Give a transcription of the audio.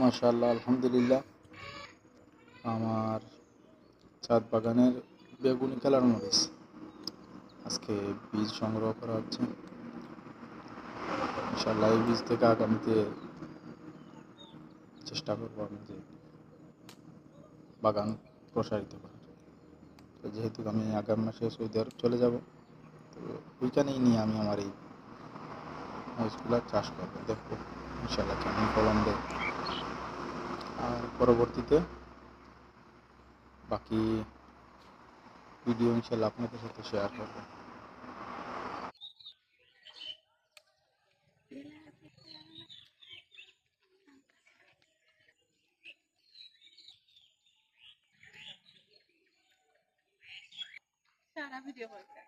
মাশাআল্লাহ, আলহামদুলিল্লাহ। আমার ছাদ বাগানের বেগুনি কালার মরিচ আজকে বীজ সংগ্রহ করা হচ্ছে। ইনশাআল্লাহ এই বীজ থেকে আগামীতে চেষ্টা করব আমি যে বাগান প্রসারিত করার। তো যেহেতু আমি আগামী মাসে সৌদি আরব চলে যাব, তো ওইখানেই নিয়ে আমি আমার এই মরিচগুলো চাষ করব। দেখব ইনশাল্লাহ কেমন ফলন দেয়। পরবর্তীতে। বাকি ভিডিও ইনশাল্লাহ আপনাদের সাথে শেয়ার করব। সারা ভিডিও করতে